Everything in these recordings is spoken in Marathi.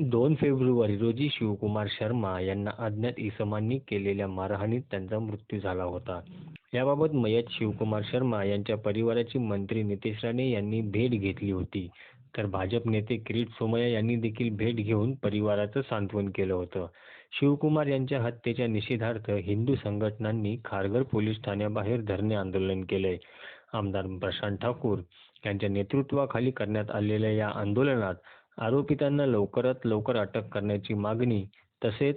दोन फेब्रुवारी रोजी शिवकुमार शर्मा यांना अज्ञात इसमांनी केलेल्या मारहाणीत त्यांचा मृत्यू झाला होता. याबाबत मयत शिवकुमार शर्मा यांच्या परिवाराची मंत्री नितेश राणे यांनी भेट घेतली होती. तर भाजप नेते किरीट सोमय्या यांनी देखील भेट घेऊन परिवाराचं सांत्वन केलं होतं. शिवकुमार यांच्या हत्येच्या निषेधार्थ हिंदू संघटनांनी खारघर पोलीस ठाण्याबाहेर धरणे आंदोलन केलंय. आमदार प्रशांत ठाकूर यांच्या नेतृत्वाखाली करण्यात आलेल्या या आंदोलनात आरोपितांना लवकरात लवकर अटक करण्याची मागणी तसेच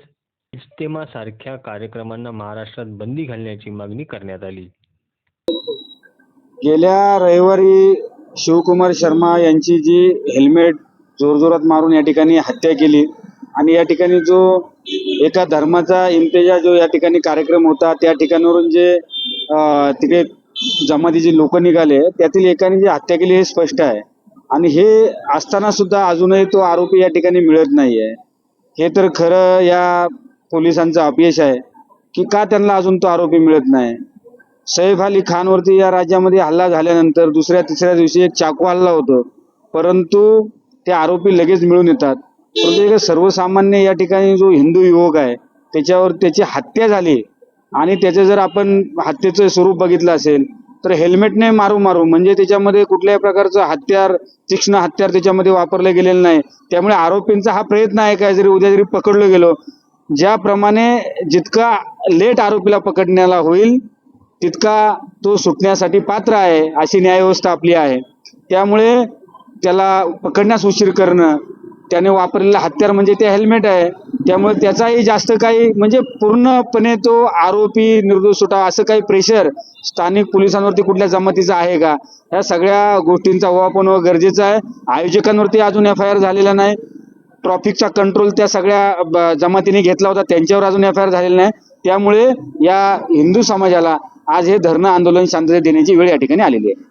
इज्तेमासारख्या कार्यक्रमांना महाराष्ट्रात बंदी घालण्याची मागणी करण्यात आली. गेल्या रविवारी शिवकुमार शर्मा यांची जी हेल्मेट जोरजोरात मारून या ठिकाणी हत्या केली आणि या ठिकाणी जो एका धर्माचा इम्तेजा जो या ठिकाणी कार्यक्रम होता त्या ठिकाणावरून जे तिकडे जमातीचे लोक निघाले त्यातील एकाने जी हत्या केली हे स्पष्ट आहे आणि हे असताना सुद्धा अजूनही तो आरोपी या ठिकाणी मिळत नाहीये. हे तर खरं या पोलिसांचं अपयश आहे की का त्यांना अजून तो आरोपी मिळत नाही? सैफ अली खानवरती या राज्यामध्ये हल्ला झाल्यानंतर दुसऱ्या तिसऱ्या दिवशी एक चाकू हल्ला होतो. परंतु ते आरोपी लगेच मिळून येतात. परंतु एक सर्वसामान्य या ठिकाणी जो हिंदू युवक आहे त्याच्यावर त्याची हत्या झाली. आणि त्याचं जर आपण हत्येचं स्वरूप बघितलं असेल तर हेल्मेटने मारू मारू म्हणजे त्याच्यामध्ये कुठल्याही प्रकारचं हत्यार तीक्ष्ण हत्यार त्याच्यामध्ये वापरलं गेलेलं नाही. त्यामुळे आरोपींचा हा प्रयत्न आहे काय जरी उद्या जरी पकडलो गेलो ज्याप्रमाणे जितका लेट आरोपीला पकडण्याला होईल तितका तो सुटण्यासाठी पात्र आहे अशी न्यायव्यवस्था आपली आहे. त्यामुळे त्याला पकडण्यास उशीर करणं त्याने वापरलेलं हत्यार म्हणजे ते हेल्मेट आहे. त्यामुळे त्याचाही जास्त काही म्हणजे पूर्णपणे तो आरोपी निर्दोष सुटावा असं काही प्रेशर स्थानिक पोलिसांवरती कुठल्या जमातीचं आहे का? या सगळ्या गोष्टींचा वापर गरजेचा आहे. आयोजकांवरती अजून एफ आय आर झालेला नाही. ट्रॉफिकचा कंट्रोल त्या सगळ्या ब- जमातीने घेतला होता. त्यांच्यावर अजून एफ आय आर झालेला नाही. त्यामुळे या हिंदू समाजाला आज हे धरणं आंदोलन शांतता देण्याची वेळ या ठिकाणी आलेली आहे.